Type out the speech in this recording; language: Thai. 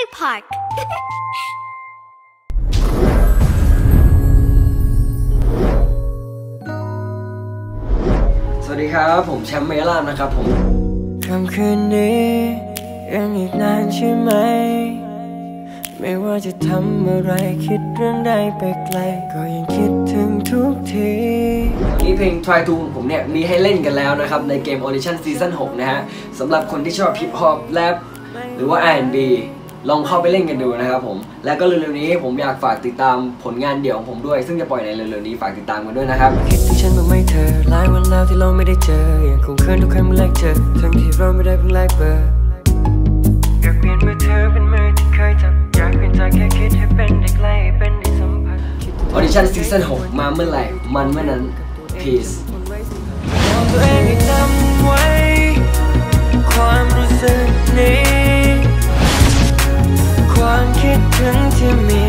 Play Park สวัสดีครับ ผมแชมป์เมลามนะครับผมค่ำคืนนี้ยังอีกนานใช่ไหม ไม่ว่าจะทำอะไรคิดเรื่องใดไปไกล ก็ยังคิดถึงทุกทีวันนี้เพลง Try to ของผมเนี่ย มีให้เล่นกันแล้วนะครับ ในเกม Audition Season 6 นะฮะสำหรับคนที่ชอบฮิปฮอปแรปหรือว่า R&B ลองเข้าไปเล่นกันดูนะครับผมแล้วก็เร็วๆนี้ผมอยากฝากติดตามผลงานเดี่ยวของผมด้วย ซึ่งจะปล่อยในเร็วๆนี้ฝากติดตามกันด้วยนะครับคิดถึงฉันบ้างไหมเธอหลายวันแล้วที่เราไม่ได้เจอยังคงเคินทุกครั้งเมื่อแรกเจอทั้งที่เราไม่ได้เพิ่งแลกเบอร์อยากเปลี่ยนมือเธอเป็นมือที่เคยจับอยากเปลี่ยนจากแค่คิดให้เป็นได้ใกล้เป็นได้สัมผัสคิดถึง Audition Season 6มาเมื่อไหร่มันเมื่อนั้น Peace คว